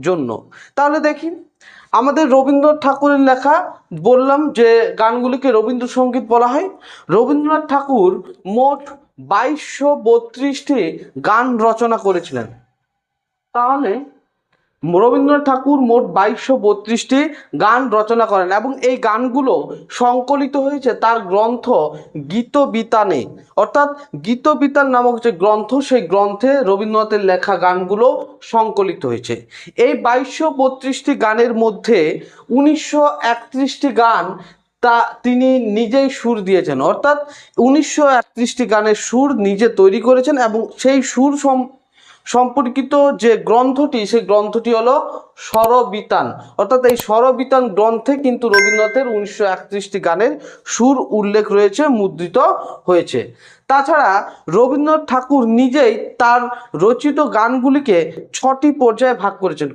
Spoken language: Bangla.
জন্য। তাহলে দেখি, আমাদের রবীন্দ্রনাথ ঠাকুরের লেখা বললাম যে গানগুলিকে রবীন্দ্রসঙ্গীত বলা হয়। রবীন্দ্রনাথ ঠাকুর মোট বাইশশো বত্রিশটি গান রচনা করেছিলেন। তাহলে রবীন্দ্রনাথ ঠাকুর মোট বাইশশো বত্রিশটি গান রচনা করেন এবং এই গানগুলো সংকলিত হয়েছে তার গ্রন্থ গীতবিতানে। অর্থাৎ গীতবিতান নামক যে গ্রন্থ, সেই গ্রন্থে রবীন্দ্রনাথের লেখা গানগুলো সংকলিত হয়েছে। এই বাইশশো বত্রিশটি গানের মধ্যে উনিশশো একত্রিশটি গান তা তিনি নিজেই সুর দিয়েছেন। অর্থাৎ উনিশশো একত্রিশটি গানের সুর নিজে তৈরি করেছেন এবং সেই সুর সম সম্পর্কিত যে গ্রন্থটি, সেই গ্রন্থটি হলো স্বরবিতান। অর্থাৎ এই স্বরবিতান গ্রন্থে কিন্তু রবীন্দ্রনাথের উনিশশো একত্রিশটি গানের সুর উল্লেখ রয়েছে, মুদ্রিত হয়েছে। তাছাড়া রবীন্দ্রনাথ ঠাকুর নিজেই তার রচিত গানগুলিকে ছটি পর্যায়ে ভাগ করেছেন।